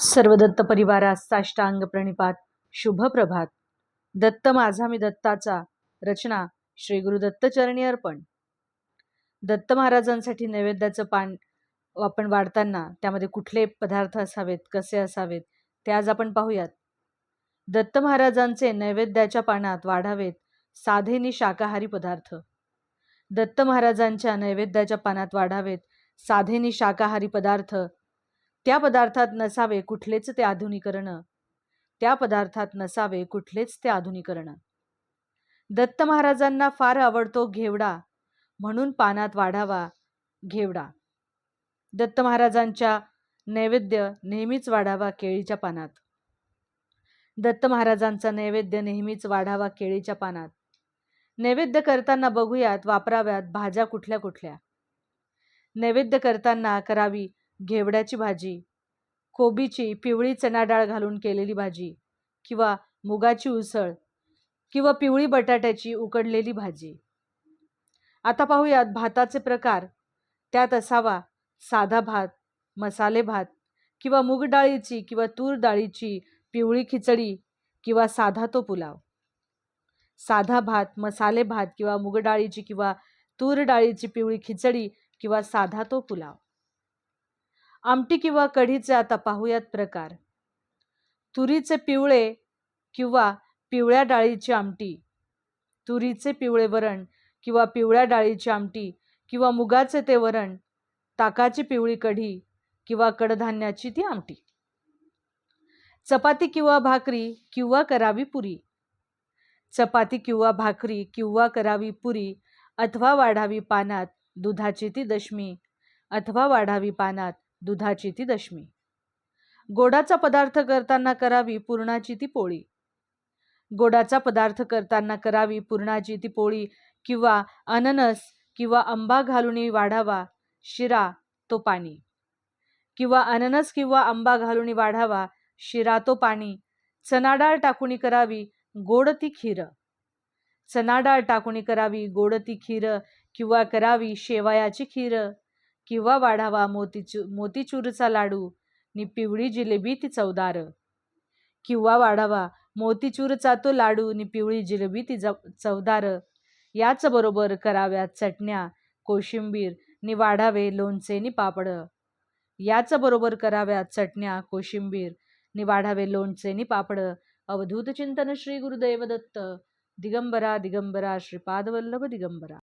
सर्व दत्त परिवारास साष्टांग प्रणिपात शुभ प्रभात. दत्त माझा मी दत्ताचा. रचना श्री गुरु चरणी अर्पण. दत्त महाराजांसाठी नैवेद्याचं पान आपण वाढताना त्यामध्ये कुठले पदार्थ असावेत कसे असावेत ते आज आपण पाहूयात. दत्त महाराजांचे नैवेद्याच्या पानात वाढावेत साधेनी शाकाहारी पदार्थ. दत्त महाराजांच्या नैवेद्याच्या पानात वाढावेत साधेनी शाकाहारी पदार्थ त्या पदार्थात नसावे कुठलेच ते आधुनिकरण. त्या पदार्थात नसावे कुठलेच ते आधुनिकरण. दत्त महाराजांना फार आवडतो घेवडा म्हणून पानात वाढावा घेवडा. दत्त महाराजांच्या नैवेद्य नेहमीच वाढावा केळीच्या पानात. दत्त महाराजांचा नैवेद्य नेहमीच वाढावा केळीच्या पानात. नैवेद्य करताना बघूयात वापराव्यात भाज्या कुठल्या कुठल्या. नैवेद्य करताना करावी घेवड्याची भाजी कोबीची पिवळी चणा डाळ घालून केलेली भाजी किंवा मुगाची उसळ किंवा पिवळी बटाट्याची उकडलेली भाजी. आता पाहूयात भाताचे प्रकार. त्यात असावा साधा भात मसाले भात किंवा मूग डाळीची किंवा तूर डाळीची पिवळी खिचडी किंवा साधा तो पुलाव. साधा भात मसाले भात किंवा मूग डाळीची किंवा तूर डाळीची पिवळी खिचडी किंवा साधा तो पुलाव. आमटी किंवा कढीचे आता पाहूयात प्रकार. तुरीचे पिवळे किंवा पिवळ्या डाळीची आमटी. तुरीचे पिवळे वरण किंवा पिवळ्या डाळीची आमटी किंवा मुगाचे ते वरण ताकाची पिवळी कढी किंवा कडधान्याची ती आमटी. चपाती किंवा भाकरी किंवा करावी पुरी. चपाती किंवा भाकरी किंवा करावी पुरी अथवा वाढावी पानात दुधाची ती दशमी अथवा वाढावी पानात दुधाची ती दशमी. गोडाचा पदार्थ करताना करावी पुरणाची ती पोळी. गोडाचा पदार्थ करताना करावी पुरणाची ती पोळी किंवा अननस किंवा आंबा घालून वाढावा शिरा तो पाणी. किंवा अननस किंवा आंबा घालून वाढावा शिरा तो पाणी. चणाडाळ टाकुणी करावी गोड ती खीर. चणाडाळ टाकुणी करावी गोड ती खीर किंवा करावी शेवयाची खीर. किंवा वाढावा मोतीचू मोतीचूरचा लाडू नि पिवळी जिलेबी ती चवदार. किंवा वाढावा मोतीचूरचा तो लाडू नि पिवळी जिलेबी ती चवदार. याच बरोबर चटण्या कोशिंबीर नि वाढावे लोणचे नि पापड. याच बरोबर चटण्या कोशिंबीर नि वाढावे लोणचे नि पापड. अवधूत चिंतन श्री गुरुदेव दत्त. दिगंबरा दिगंबरा श्रीपादवल्लभ दिगंबरा.